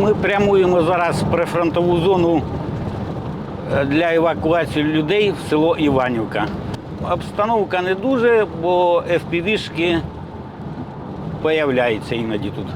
Ми прямуємо зараз в прифронтову зону е, для евакуації людей в село Іванівка. Обстановка не дуже, бо FPV-шки появляються іноді тут.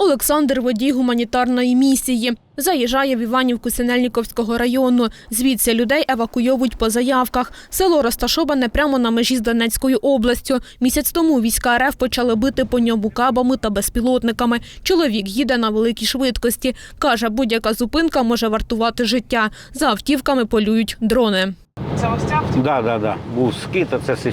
Олександр водій гуманітарної місії. Заїжджає в Іванівку Синельніковського району. Звідси людей евакуйовують по заявках. Село розташоване прямо на межі з Донецькою областю. Місяць тому війська РФ почали бити по ньому кабами та безпілотниками. Чоловік їде на великій швидкості. Каже, будь-яка зупинка може вартувати життя. За автівками полюють дрони. Це ось ця автівка? Да, да, да. Був скит, а це з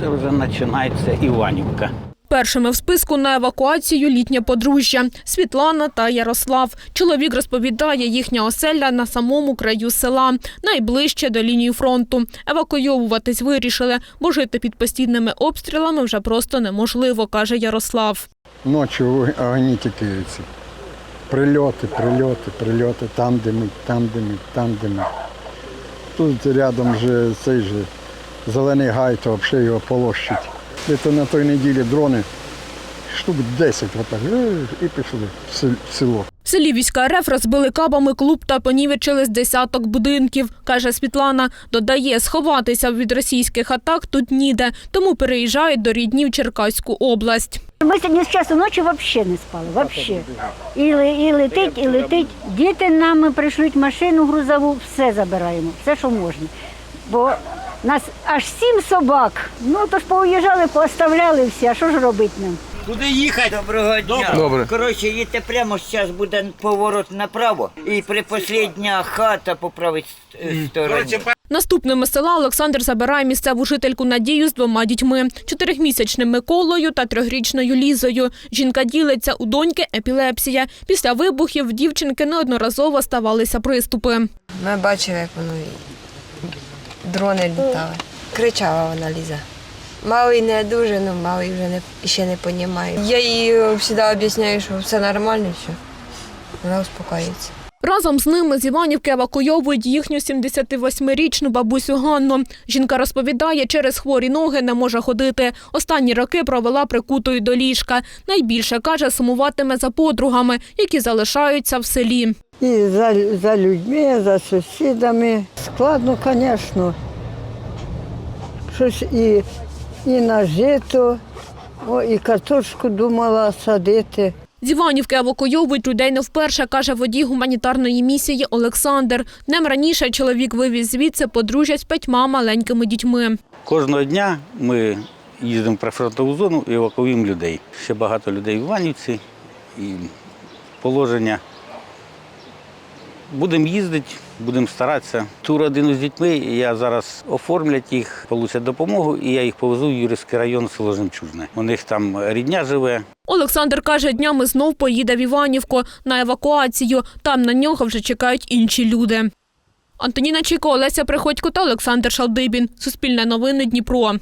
Це вже починається Іванівка. Першими в списку на евакуацію літнє подружжя Світлана та Ярослав. Чоловік розповідає, їхня оселя на самому краю села, найближче до лінії фронту. Евакуйовуватись вирішили, бо жити під постійними обстрілами вже просто неможливо, каже Ярослав. Ночі огні тікаються. Прильоти, прильоти, прильоти, там димить, там димить, там димить. Тут рядом же цей же зелений гай, то взагалі його полощить. Де-то на той неділі дрони штук 10 отак, е, і пішли в село. В селі війська РФ розбили кабами клуб та понівечили з десяток будинків, каже Світлана. Додає, сховатися від російських атак тут ніде, тому переїжджають до рідні в Черкаську область. Ми сьогодні з часу ночі взагалі не спали. Вообще. І, і летить, і летить. Діти нам пришлють машину грузову, все забираємо, все, що можна. Бо нас аж сім собак. Ну то ж поуїжджали, пооставляли всі. А що ж робити нам? Куди їхати? Доброго дня. Добре. Коротше, їдьте прямо, зараз буде поворот направо. І при послідня хата по правій е, стороні. Наступними села Олександр забирає місцеву жительку Надію з двома дітьми – чотирьохмісячним Миколою та трьохрічною Лізою. Жінка ділиться у доньки епілепсія. Після вибухів в дівчинки неодноразово ставалися приступи. Ми бачили, як воно дрони літали. Кричала вона Ліза. Малий не дуже, ну малий вже не, ще не розуміє. Я їй завжди об'ясняю, що все нормально, все. Вона успокоїться. Разом з ними з Іванівки евакуйовують їхню 78-річну бабусю Ганну. Жінка розповідає, через хворі ноги не може ходити. Останні роки провела прикутою до ліжка. Найбільше, каже, сумуватиме за подругами, які залишаються в селі. І за, за людьми, за сусідами. Складно, звісно. Щось і, і на жито, о, і картошку думала садити. З Іванівки евакуйовують людей не вперше, каже водій гуманітарної місії Олександр. Днем раніше чоловік вивіз звідси подружжя з п'ятьма маленькими дітьми. Кожного дня ми їздимо в прифронтову зону і евакуюємо людей. Ще багато людей в Іванівці і положення. Будемо їздити, будемо старатися. Ту родину з дітьми я зараз оформлять їх, получать допомогу, і я їх повезу в Юрівський район село Жемчужне. У них там рідня живе. Олександр каже, днями знов поїде в Іванівку на евакуацію. Там на нього вже чекають інші люди. Антоніна Чіко, Олеся Приходько та Олександр Шалдибін. Суспільне новини Дніпро.